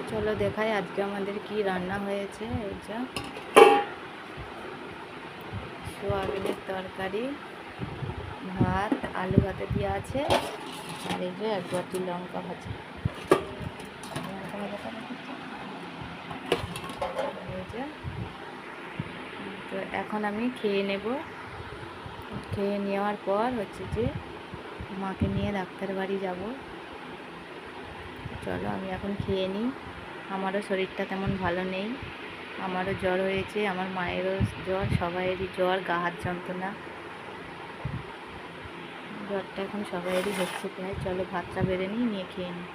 তো চলো দেখাই আজকে আমাদের কি রান্না হয়েছে, এই সোয়াবিনের তরকারি, ভাত, আলু ভাতে দিয়ে আছে, আর এই যে এক বাটি লঙ্কা ভাজা। তো এখন আমি খেয়ে নেব। খেয়ে নেওয়ার পর হচ্ছে যে মাকে নিয়ে ডাক্তার বাড়ি যাব। চলো আমি এখন খেয়ে নিই। আমারও শরীরটা তেমন ভালো নেই। আমারও জ্বর হয়েছে, আমার মায়েরও জ্বর, সবাইয়েরই জ্বর, গা হাত যন্ত্রণা। জ্বরটা এখন সবাইয়েরই হচ্ছে প্রায়। চলো ভাতটা বেড়ে নিই, নিয়ে খেয়ে নিই।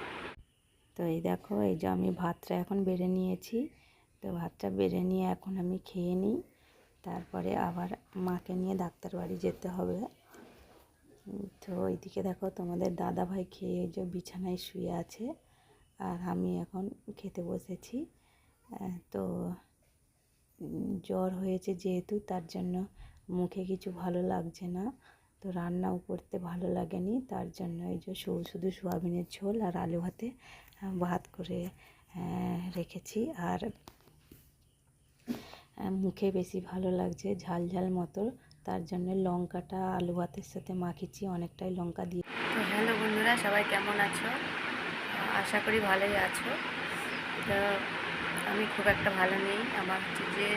তো এই দেখো, এই যে আমি ভাতটা এখন বেড়ে নিয়েছি। তো ভাতটা বেড়ে নিয়ে এখন আমি খেয়ে নিই। তারপরে আবার মাকে নিয়ে ডাক্তার বাড়ি যেতে হবে। তো ওইদিকে দেখো তোমাদের দাদা ভাই খেয়ে যে বিছানায় শুয়ে আছে। আর আমি এখন খেতে বসেছি। তো জ্বর হয়েছে যেহেতু, তার জন্য মুখে কিছু ভালো লাগছে না। তো রান্নাও করতে ভালো লাগেনি, তার জন্য এই যে শুধু সোয়াবিনের ঝোল আর আলু ভাতে ভাত করে রেখেছি। আর মুখে বেশি ভালো লাগছে ঝাল ঝাল মতো, তার জন্য লঙ্কাটা আলু ভাতের সাথে মাখিয়েছি, অনেকটাই লঙ্কা দিয়ে। হ্যালো বন্ধুরা, সবাই কেমন আছো? আশা করি ভালোই আছো। আমি খুব একটা ভালো নেই। আমার যে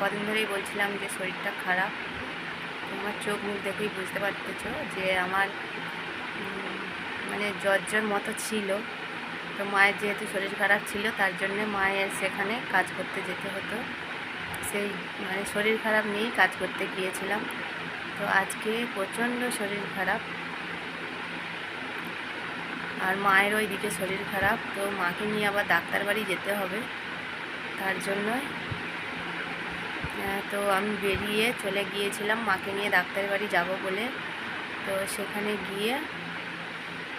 কদিন ধরেই বলছিলাম যে, শরীরটা খারাপ। আমার চোখ মুখ দেখেই বুঝতে পারতেছো যে, আমার মানে জ্বর মতো ছিল। তো মায়ের যেহেতু শরীর খারাপ ছিল, তার জন্য মায়ের সেখানে কাজ করতে যেতে হতো। সেই মানে শরীর খারাপ নিয়েই কাজ করতে গিয়েছিলাম। তো আজকে প্রচণ্ড শরীর খারাপ। আর মায়ের ওই দিকে শরীর খারাপ, তো মাকে নিয়ে আবার ডাক্তার বাড়ি যেতে হবে। তার জন্য তো আমি বেরিয়ে চলে গিয়েছিলাম মাকে নিয়ে ডাক্তার বাড়ি যাব বলে। তো সেখানে গিয়ে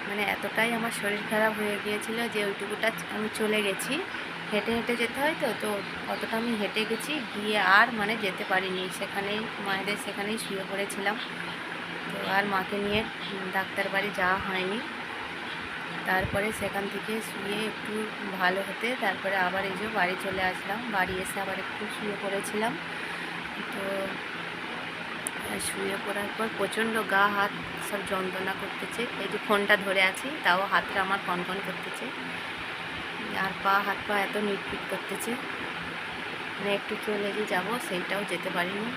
মানে এতটাই আমার শরীর খারাপ হয়ে গিয়েছিল যে ওইটুকুটা আমি চলে গেছি। হেঁটে হেঁটে যেতে হয় তো তো অতটা আমি হেঁটে গেছি, গিয়ে আর মানে যেতে পারিনি। সেখানেই, মায়েদের সেখানেই শুয়ে পড়েছিলাম। তো আর মাকে নিয়ে ডাক্তার বাড়ি যাওয়া হয়নি। তারপরে সেখান থেকে শুয়ে একটু ভালো হতে, তারপরে আবার এই যে বাড়ি চলে আসলাম। বাড়ি এসে আবার একটু শুয়ে পড়েছিলাম। তো শুয়ে পড়ার পর প্রচণ্ড গা, হাত সব যন্ত্রণা করতেছে। এই যে ফোনটা ধরে আছি, তাও হাতটা আমার কনকন করতেছে। আর পা, হাত পা এত মিটপিট করতেছে। মানে একটু চলে যে যাব, সেইটাও যেতে পারিনি।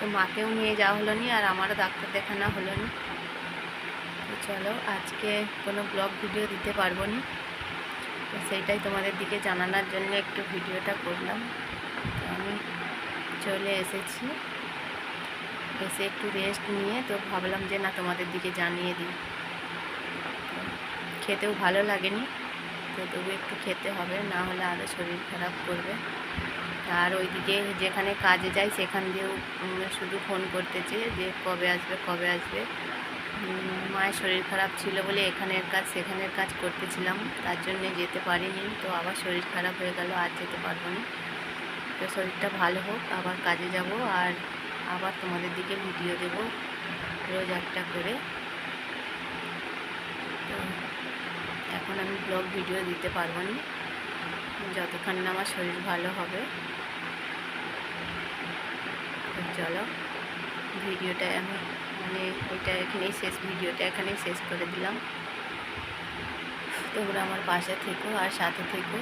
তো মাকেও নিয়ে যাওয়া হলো নি, আর আমারও ডাক্তার দেখানো হলো নি। চলো আজকে কোনো ব্লগ ভিডিও দিতে পারব না। তো সেইটাই তোমাদের দিকে জানানোর জন্য একটু ভিডিওটা করলাম। তো আমি চলে এসেছি। এসে একটু রেস্ট নিয়ে তো ভাবলাম যে না তোমাদের দিকে জানিয়ে দিই। খেতেও ভালো লাগেনি। তো তবু একটু খেতে হবে, না হলে আরও শরীর খারাপ করবে। আর ওইদিকে যেখানে কাজে যাই সেখান দিয়েও শুধু ফোন করতেছে যে কবে আসবে কবে আসবে। মায়ের শরীর খারাপ ছিল বলে এখানের কাজ সেখানের কাজ করতেছিলাম, তার জন্য যেতে পারিনি, তো আবার শরীর খারাপ হয়ে গেল, আর যেতে পারব না। তো শরীরটা ভালো হোক, আবার কাজে যাব, আর আবার তোমাদের দিকে ভিডিও দেব, রোজ একটা করে। তো এখন আমি ব্লগ ভিডিও দিতে পারব না, যতক্ষণ না আমার শরীর ভালো হবে। চলো, ভিডিওটা আমি মানে এটা এখানেই শেষ, ভিডিওটা এখানেই শেষ করে দিলাম। তোমরা আমার পাশে থেকো আর সাথে থেকো।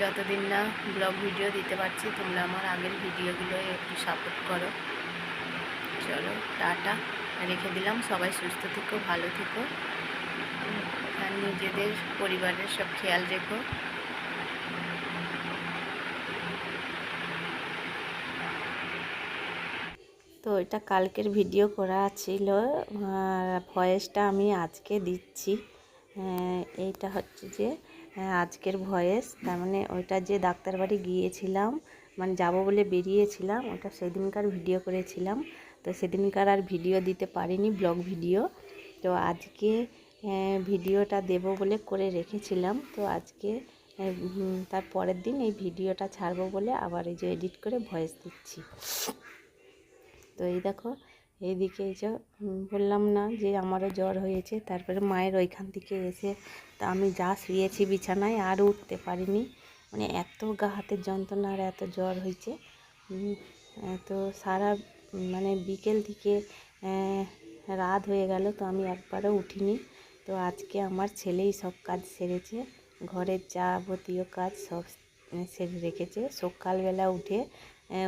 যতদিন না ব্লগ ভিডিও দিতে পারছি, তোমরা আমার আগের ভিডিওগুলো একটু সাপোর্ট করো। চলো, টাটা। রেখে দিলাম, সবাই সুস্থ থেকো, ভালো থেকো। আর নিজেদের পরিবারের সব খেয়াল রেখো। তো এটা কালকের ভিডিও করা ছিল। ভয়েসটা আমি আজকে দিচ্ছি। এইটা হচ্ছে যে আজকের ভয়েস। তার মানে ওইটা যে ডাক্তার বাড়ি গিয়েছিলাম মানে যাব বলে বেরিয়েছিলাম, ওটা সেদিনকার ভিডিও করেছিলাম। তো সেদিনকার আর ভিডিও দিতে পারিনি ব্লগ ভিডিও তো আজকে ভিডিওটা দেব বলে করে রেখেছিলাম। তো আজকে তার পরের দিন এই ভিডিওটা ছাড়বো বলে আবার এই যে এডিট করে ভয়েস দিচ্ছি। তো এই দেখো, এইদিকে এই যে বললাম না যে আমারও জ্বর হয়েছে, তারপরে মায়ের ওইখান থেকে এসে, তা আমি যা শুয়েছি বিছানায় আর উঠতে পারিনি। মানে এত গা হাতের যন্ত্রণা আর এত জ্বর হয়েছে। তো সারা মানে বিকেল থেকে রাত হয়ে গেল, তো আমি একবারও উঠিনি। তো আজকে আমার ছেলেই সব কাজ সেরেছে, ঘরের যাবতীয় কাজ সব সেরে রেখেছে। সকালবেলা উঠে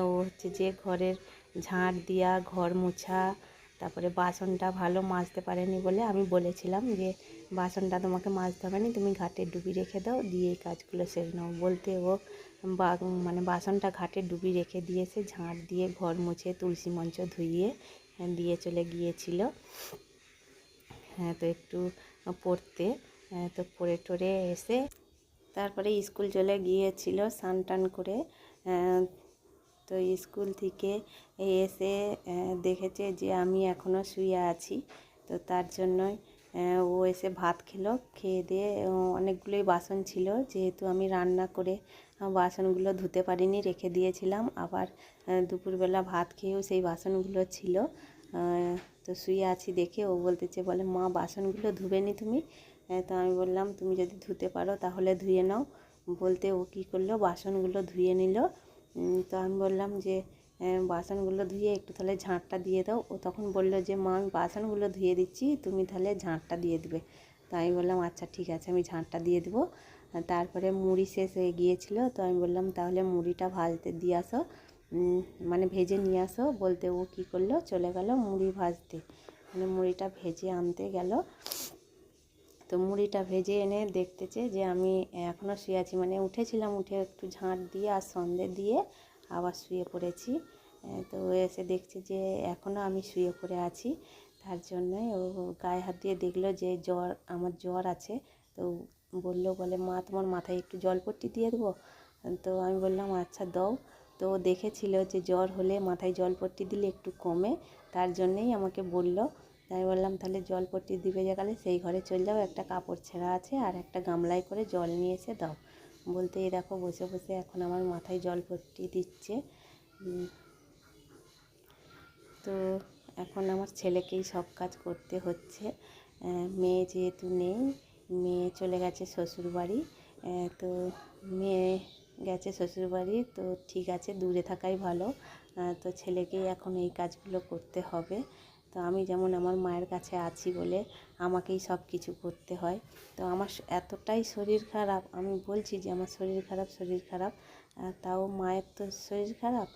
ও হচ্ছে যে ঘরের ঝাঁট দেওয়া ঘর মোছা তারপরে বাসনটা ভালো মাজতে পারেনি বলে আমি বলেছিলাম যে বাসনটা তোমাকে মাজতে হবে না তুমি ঘাটে ডুবি রেখে দাও দিয়ে এই কাজগুলো সেরে নাও। বলতে ও বা মানে বাসনটা ঘাটে ডুবি রেখে দিয়েছে ঝাঁট দিয়ে ঘর মুছে তুলসী মঞ্চ ধুইয়ে দিয়ে চলে গিয়েছিল। হ্যাঁ তো একটু পড়তে আহ, তো পড়ে টরে এসে তারপরে স্কুল চলে গিয়েছিল স্নান টান করে আহ, তো স্কুল থেকে এসে দেখেছে যে আমি এখনও শুয়ে আছি। তো তার জন্যই ও এসে ভাত খেলো, খেয়ে দিয়ে অনেকগুলোই বাসন ছিল। যেহেতু আমি রান্না করে বাসনগুলো ধুতে পারিনি, রেখে দিয়েছিলাম। আবার দুপুরবেলা ভাত খেয়েও সেই বাসনগুলো ছিল। তো শুয়ে আছি দেখে ও বলতেছে, বলে, মা, বাসনগুলো ধুবে নি তুমি? তো আমি বললাম, তুমি যদি ধুতে পারো তাহলে ধুয়ে নাও। বলতে ও কী করল, বাসনগুলো ধুয়ে নিল। তো আমি বললাম যে বাসনগুলো ধুয়ে একটু তাহলে ঝাঁটটা দিয়ে দাও। ও তখন বলল যে, মা, আমি বাসনগুলো ধুয়ে দিচ্ছি, তুমি তাহলে ঝাঁটটা দিয়ে দিবে। তো আমি বললাম আচ্ছা ঠিক আছে, আমি ঝাঁটটা দিয়ে দেবো। তারপরে মুড়ি শেষ হয়ে গিয়েছিল, তো আমি বললাম, তাহলে মুড়িটা ভাজতে দিয়ে আসো। মানে ভেজে নিয়ে আসো। বলতে ও কী করল, চলে গেল মুড়ি ভাজতে। মানে মুড়িটা ভেজে আনতে গেল। তো মুড়িটা ভেজে এনে দেখতেছে যে আমি এখনও শুয়ে আছি। মানে উঠেছিলাম, উঠে একটু ঝাঁট দিয়ে আর সন্ধে দিয়ে আবার শুয়ে পড়েছি। তো এসে দেখছে যে এখনও আমি শুয়ে পড়ে আছি। তার জন্যই ও গায়ে হাত দিয়ে দেখল যে জ্বর, আমার জ্বর আছে। তো বলল, বলে, মা, তোমার মাথায় একটু জলপট্টি দিয়ে দেবো? তো আমি বললাম আচ্ছা দাও। তো দেখেছিল যে জ্বর হলে মাথায় জলপট্টি দিলে একটু কমে। তার জন্যেই আমাকে বলল তাই বললাম, তাহলে জল জলপট্টি দিবে গেলে সেই ঘরে চলে যাও, একটা কাপড় ছেঁড়া আছে আর একটা গামলায় করে জল নিয়ে এসে দাও। বলতে এই দেখো, বসে বসে এখন আমার মাথায় জলপট্টি দিচ্ছে। তো এখন আমার ছেলেকেই সব কাজ করতে হচ্ছে। মেয়ে যেহেতু নেই, মেয়ে চলে গেছে শ্বশুরবাড়ি। তো মেয়ে গেছে শ্বশুরবাড়ি, তো ঠিক আছে, দূরে থাকাই ভালো। তো ছেলেকেই এখন এই কাজগুলো করতে হবে। তো আমি যেমন আমার মায়ের কাছে আছি বলে আমাকেই সব কিছু করতে হয়। তো আমার এতটাই শরীর খারাপ, আমি বলছি যে আমার শরীর খারাপ শরীর খারাপ তাও মায়ের তো শরীর খারাপ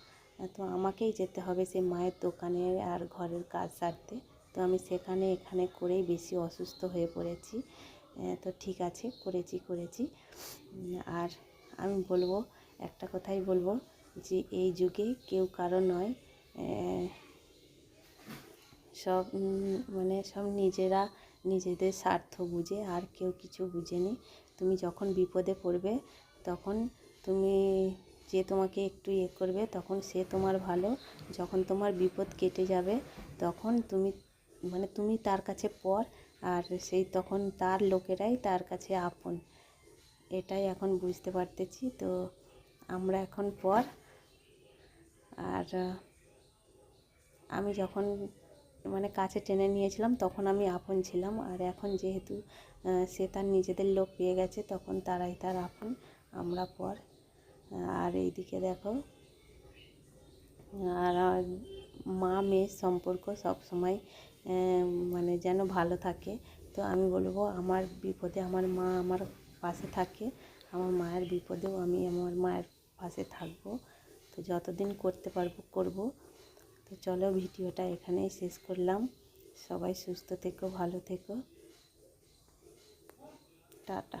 তো আমাকেই যেতে হবে সে মায়ের দোকানে আর ঘরের কাজ সারতে। তো আমি সেখানে এখানে করেই বেশি অসুস্থ হয়ে পড়েছি। তো ঠিক আছে, করেছি করেছি। আর আমি বলব, একটা কথাই বলব যে এই যুগে কেউ কারও নয় সব মানে সব নিজেরা নিজেদের স্বার্থ বুঝে, আর কেউ কিছু বুঝেনি তুমি যখন বিপদে পড়বে, তখন তুমি যে তোমাকে একটু ইয়ে করবে, তখন সে তোমার ভালো। যখন তোমার বিপদ কেটে যাবে, তখন তুমি মানে তুমি তার কাছে পর, আর সেই তখন তার লোকেরাই তার কাছে আপন। এটাই এখন বুঝতে পারতেছি। তো আমরা এখন পর, আর আমি যখন মানে কাছে টেনে নিয়েছিলাম, তখন আমি আপন ছিলাম। আর এখন যেহেতু সে তার নিজেদের লোক পেয়ে গেছে, তখন তারাই তার আপন, আমরা পর। আর এইদিকে দেখো, আর মা মেয়ের সম্পর্ক সব সময় মানে যেন ভালো থাকে। তো আমি বলব, আমার বিপদে আমার মা আমার পাশে থাকে, আমার মায়ের বিপদেও আমি আমার মায়ের পাশে থাকব। তো যতদিন করতে পারব, করব। তো চলো ভিডিওটা এখানেই শেষ করলাম। সবাই সুস্থ থেকো ভালো থেকো। টাটা।